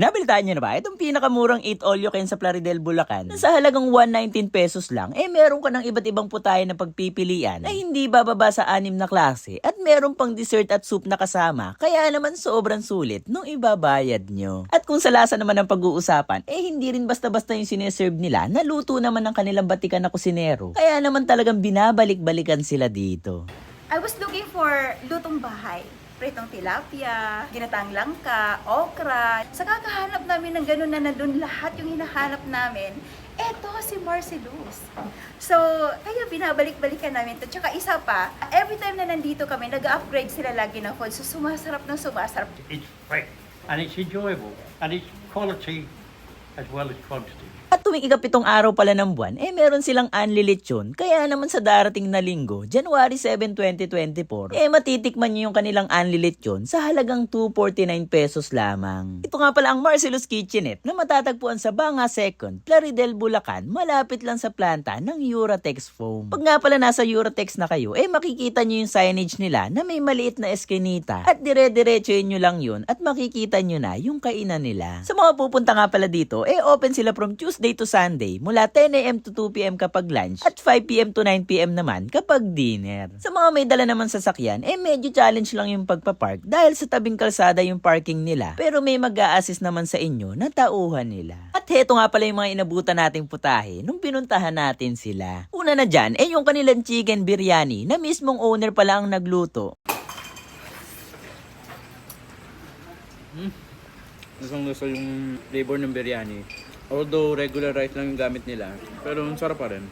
Nabalitaan niyo na ba? Itong pinakamurang 8 all you can sa Plaridel, Bulacan. Na sa halagang 119 pesos lang, eh meron ka ng iba't ibang putahe na pagpipilian na hindi bababa sa anim na klase at meron pang dessert at soup na kasama. Kaya naman sobrang sulit nung ibabayad nyo. At kung sa lasa naman ang pag-uusapan, eh hindi rin basta-basta yung sineserve nila. Naluto naman ng kanilang batikan na kusinero. Kaya naman talagang binabalik-balikan sila dito. I was looking for lutong bahay. Pritong tilapia, ginatang langka, okra. Sa kakahanap namin ng ganun na nandun lahat yung hinahanap namin, eto si Marcelus. So, kaya binabalik-balikan namin to. Tsaka isa pa, every time na nandito kami, nag-upgrade sila lagi ng food. So, sumasarap ng sumasarap. It's fresh and it's enjoyable and it's quality as well as quantity. At tuwing ikapitong araw pala ng buwan, eh meron silang Anli. Kaya naman sa darating na linggo, January 7, 2024, eh matitikman nyo yung kanilang Anli sa halagang 249 pesos lamang. Ito nga pala ang Marcelus Kitchenette na matatagpuan sa Banga Second, Plaridel, Bulacan, malapit lang sa planta ng Uratex Foam. Pag nga pala nasa Uratex na kayo, eh makikita nyo yung signage nila na may maliit na eskinita at dire-diretso nyo lang yun at makikita nyo na yung kainan nila. Sa mga pupunta nga pala dito, eh open sila from Tuesday to Sunday mula 10am to 2pm kapag lunch at 5pm to 9pm naman kapag dinner. Sa mga may dala naman sasakyan, eh medyo challenge lang yung pagpapark dahil sa tabing kalsada yung parking nila pero may mag assist naman sa inyo na tauhan nila. At heto nga pala yung mga inabutan nating putahe nung pinuntahan natin sila. Una na dyan, eh yung kanilang chicken biryani na mismong owner pala ang nagluto. Lasang lasa yung flavor ng biryani. Although regular rice lang yung gamit nila, pero ang sarap pa rin.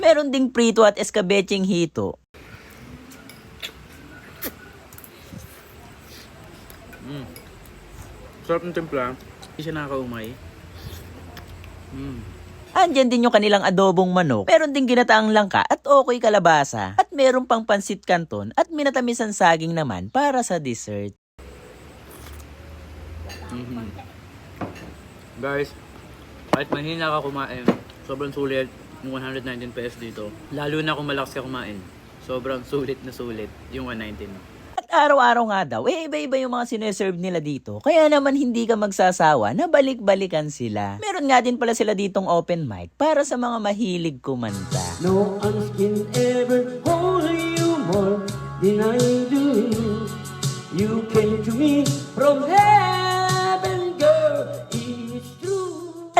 Meron ding prito at eskabecheng hito. Sarap ng timpla, hindi siya nakakaumay. Mm. Andyan din yung kanilang adobong manok. Meron din ginataang langka at okoy kalabasa. At meron pang pansit canton at minatamisan saging naman para sa dessert. Mhm. Guys, kahit mahina ka kumain, sobrang sulit yung 119 pesos dito. Lalo na kung malakas ka kumain. Sobrang sulit na sulit yung 119. At araw-araw nga daw, eh iba-iba yung mga sineserve nila dito. Kaya naman hindi ka magsasawa na balik-balikan sila. Meron nga din pala sila ditong open mic para sa mga mahilig kumanta. No one can ever hold you more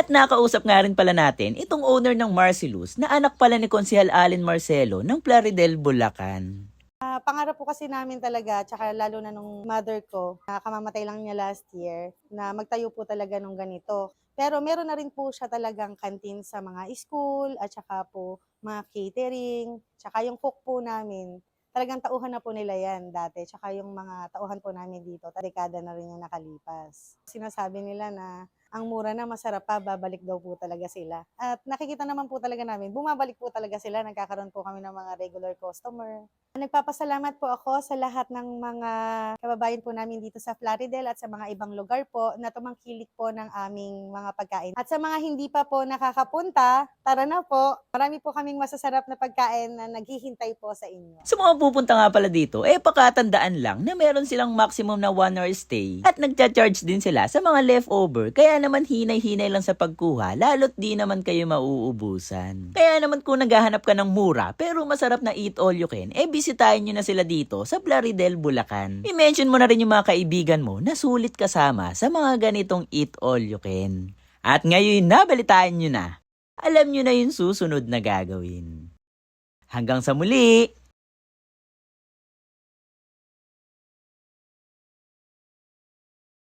Nakausap nga rin pala natin itong owner ng Marcelus na anak pala ni Konsehal Allen Marcelo ng Plaridel, Bulacan. Ah, pangarap po kasi namin talaga, tsaka lalo na nung mother ko, na kamamatay lang niya last year, na magtayo po talaga nung ganito. Pero meron na rin po siya talagang canteen sa mga school, at saka po mga catering, tsaka yung cook po namin. Talagang tauhan na po nila yan dati, tsaka yung mga tauhan po namin dito, dekada na rin yung nakalipas. Sinasabi nila na ang mura na masarap pa, babalik daw po talaga sila. At nakikita naman po talaga namin, bumabalik po talaga sila, nagkakaroon po kami ng mga regular customer. Nagpapasalamat po ako sa lahat ng mga kababayan po namin dito sa Plaridel at sa mga ibang lugar po na tumangkilik po ng aming mga pagkain. At sa mga hindi pa po nakakapunta, tara na po. Marami po kaming masasarap na pagkain na naghihintay po sa inyo. Sa mga pupunta nga pala dito, eh pakatandaan lang na meron silang maximum na 1 hour stay at nagcha-charge din sila sa mga leftover kaya naman hinay-hinay lang sa pagkuha lalo't di naman kayo mauubusan. Kaya naman kung naghahanap ka ng mura pero masarap na eat all you can, eh bisitahin nyo na sila dito sa Plaridel, Bulacan. I-mention mo na rin yung mga kaibigan mo na sulit kasama sa mga ganitong eat all you can. At ngayon nabalitaan nyo na. Alam nyo na yung susunod na gagawin. Hanggang sa muli!